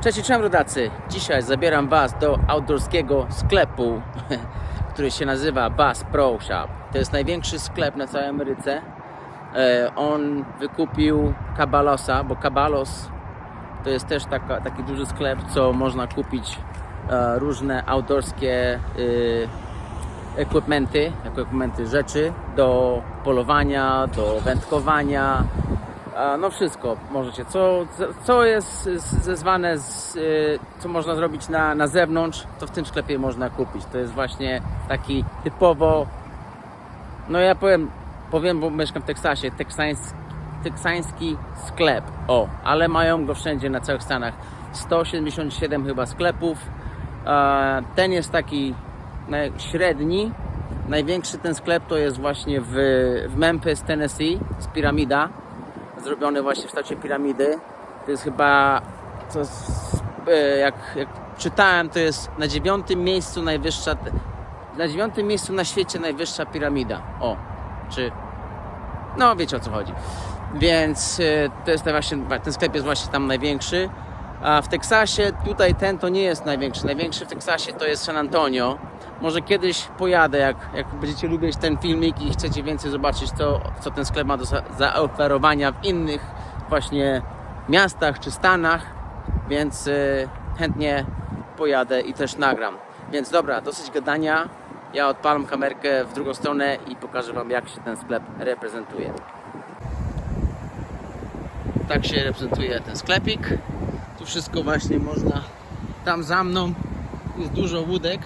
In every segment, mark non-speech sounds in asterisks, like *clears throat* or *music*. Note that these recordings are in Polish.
Cześć czołem rodacy. Dzisiaj zabieram Was do outdoorskiego sklepu, *laughs* który się nazywa Bass Pro Shop. To jest największy sklep na całej Ameryce. E, On wykupił Cabalosa, bo Cabalos to jest też taka, taki duży sklep, co można kupić e, różne outdoorskie y, equipmenty, equipmenty rzeczy do polowania, do wędkowania, no wszystko możecie. Co, co jest zezwane, z, y, co można zrobić na, na zewnątrz, to w tym sklepie można kupić. To jest właśnie taki typowo, no ja powiem, powiem bo mieszkam w Teksasie, teksański, teksański sklep. O, ale mają go wszędzie na całych Stanach. 177 chyba sklepów. Ten jest taki średni. Największy ten sklep to jest właśnie w, w Memphis, Tennessee, z piramida. Zrobiony właśnie w kształcie piramidy. To jest chyba, to jest, e, jak, jak czytałem, to jest na dziewiątym miejscu najwyższa, na dziewiątym miejscu na świecie najwyższa piramida. O, czy no wiecie o co chodzi. Więc e, to jest właśnie, ten sklep jest właśnie tam największy. A w Teksasie tutaj ten to nie jest największy. Największy w Teksasie to jest San Antonio. Może kiedyś pojadę, jak, jak będziecie lubić ten filmik i chcecie więcej zobaczyć, to, co ten sklep ma do za- zaoferowania w innych właśnie miastach czy stanach. Więc e, chętnie pojadę i też nagram. Więc dobra, dosyć gadania. Ja odpalam kamerkę w drugą stronę i pokażę Wam, jak się ten sklep reprezentuje. Tak się reprezentuje ten sklepik. Tu wszystko właśnie można. Tam za mną jest dużo łódek.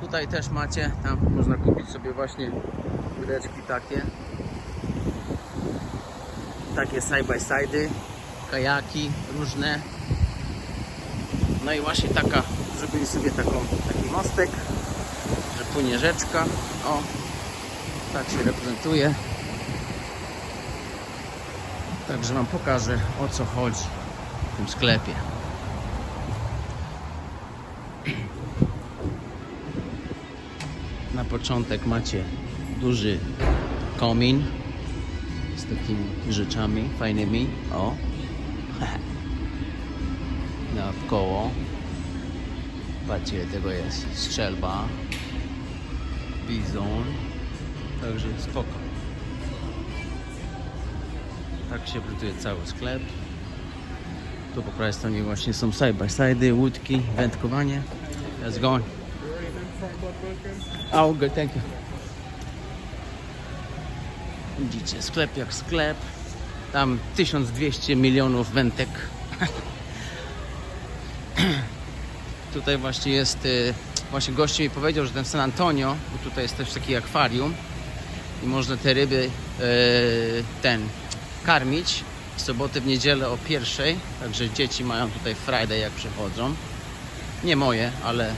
Tutaj też macie. Tam można kupić sobie właśnie łódeczki takie. Takie side by side, kajaki różne. No i właśnie taka, zrobili sobie taką, taki mostek, że płynie rzeczka. O, tak się reprezentuje. Także Wam pokażę o co chodzi tym sklepie. Na początek macie duży komin z takimi rzeczami fajnymi. O, *laughs* naokoło. Patrzcie, tego jest strzelba, bizon, także spoko. Tak się prezentuje cały sklep. Tu po prawej stronie właśnie są side by side, łódki, wędkowanie. Let's go. Oh, good, thank you. Widzicie, sklep jak sklep. Tam 1200 milionów wędek. *laughs* tutaj właśnie jest, y, właśnie gościu mi powiedział, że ten San Antonio, bo tutaj jest też taki akwarium i można te ryby y, ten karmić w sobotę, w niedzielę o pierwszej, także dzieci mają tutaj Friday jak przychodzą. Nie moje, ale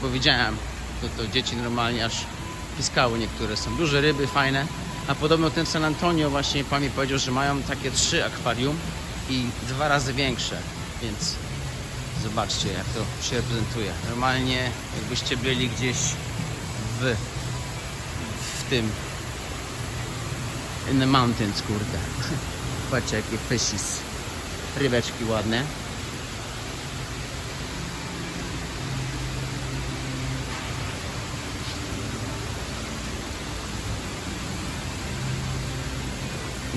powiedziałem, to, to dzieci normalnie aż piskały niektóre. Są duże ryby, fajne. A podobno ten San Antonio właśnie pan mi powiedział, że mają takie trzy akwarium i dwa razy większe, więc zobaczcie jak to się reprezentuje. Normalnie jakbyście byli gdzieś w, w tym in the mountains, kurde. *laughs* Patrzcie jakie fishes. Rybeczki ładne.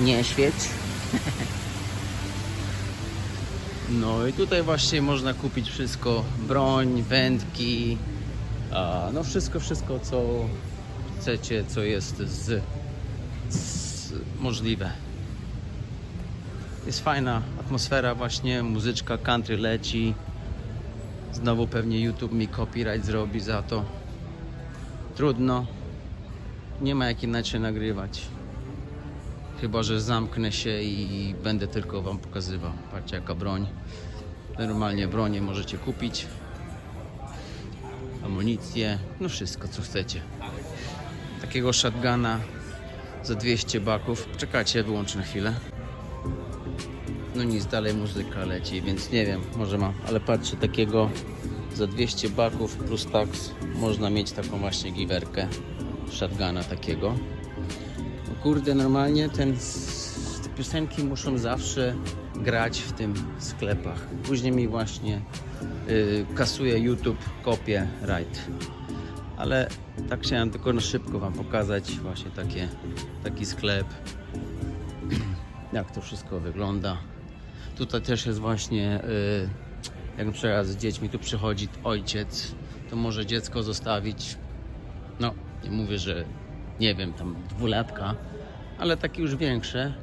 Nie świeć. *laughs* No i tutaj właśnie można kupić wszystko, broń, wędki, a, no wszystko, wszystko co chcecie, co jest z, z możliwe. Jest fajna atmosfera właśnie, muzyczka country leci. Znowu pewnie YouTube mi copyright zrobi za to. Trudno. Nie ma jak inaczej nagrywać. Chyba, że zamknę się i będę tylko Wam pokazywał. Patrzcie jaka broń. Normalnie bronię możecie kupić. Amunicję, no wszystko co chcecie. Takiego shotguna za 200 baków. Czekajcie, ja wyłączę na chwilę. No nic, dalej muzyka leci, więc nie wiem, może mam. Ale patrzcie, takiego za 200 baków plus tax można mieć taką właśnie giwerkę shotguna takiego. No kurde, normalnie ten, te piosenki muszą zawsze grać w tym sklepach. Później mi właśnie y, kasuje YouTube copyright. Ale tak chciałem tylko na szybko Wam pokazać właśnie takie, taki sklep. *clears throat* Jak to wszystko wygląda. Tutaj też jest właśnie, y, jak na przykład z dziećmi tu przychodzi ojciec, to może dziecko zostawić. No, nie mówię, że nie wiem, tam dwulatka, ale takie już większe,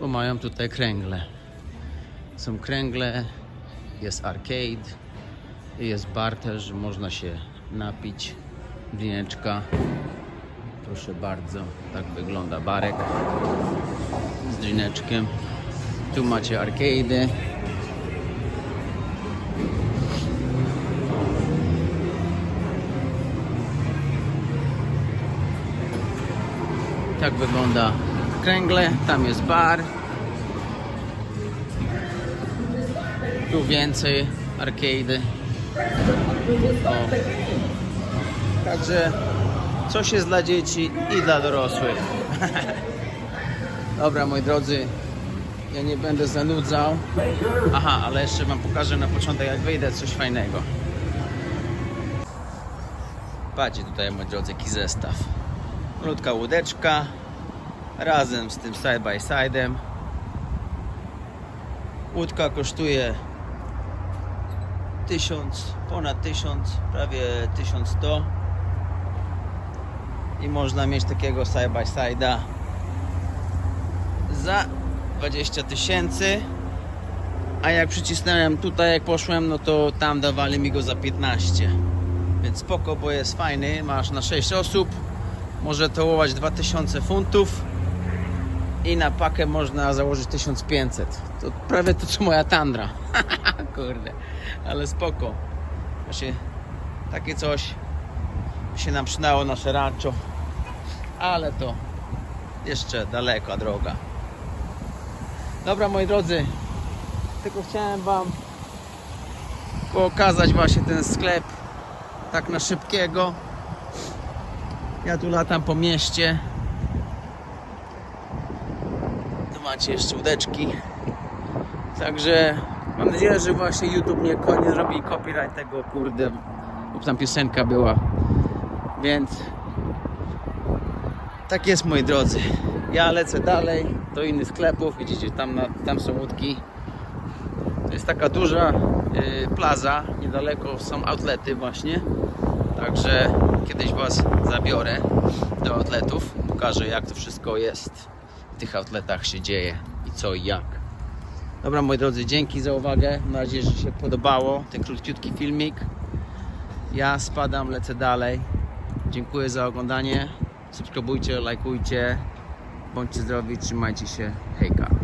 bo mają tutaj kręgle. Są kręgle, jest arcade, jest bar też, można się napić, drineczka. Proszę bardzo, tak wygląda barek z drineczkiem. Tu macie arcade. Tak wygląda kręgle, tam jest bar. Tu więcej arcade. O. Także coś jest dla dzieci i dla dorosłych. *laughs* Dobra, moi drodzy, ja nie będę zanudzał. Aha, ale jeszcze Wam pokażę na początek, jak wyjdę, coś fajnego. Patrzcie tutaj, moi drodzy, jaki zestaw. Malutka łódeczka razem z tym side by side'em. Łódka kosztuje 1000, ponad 1000, prawie 1100 i można mieć takiego side by side'a za 20 tysięcy. A jak przycisnąłem tutaj jak poszłem no to tam dawali mi go za 15 więc spoko bo jest fajny masz na 6 osób. Może tołować 2000 funtów i na pakę można założyć 1500 to prawie to co moja tandra. *laughs* Kurde ale spoko. Właśnie takie coś się nam przydało nasze rancho. Ale to jeszcze daleka droga Dobra moi drodzy, tylko chciałem Wam pokazać właśnie ten sklep tak na szybkiego. Ja tu latam po mieście. Tu macie jeszcze łódeczki. Także mam nadzieję, że właśnie YouTube nie, nie zrobi copyright tego kurde, bo tam piosenka była. Więc tak jest moi drodzy. Ja lecę dalej do innych sklepów. Widzicie, tam, na, tam są łódki. To jest taka duża y, plaza. Niedaleko są outlety właśnie. Także kiedyś Was zabiorę do outletów. Pokażę jak to wszystko jest. W tych outletach się dzieje i co i jak. Dobra moi drodzy, dzięki za uwagę. Mam nadzieję, że się podobało ten króciutki filmik. Ja spadam, lecę dalej. Dziękuję za oglądanie. Subskrybujcie, lajkujcie. Bądźcie zdrowi, trzymajcie się. Hejka.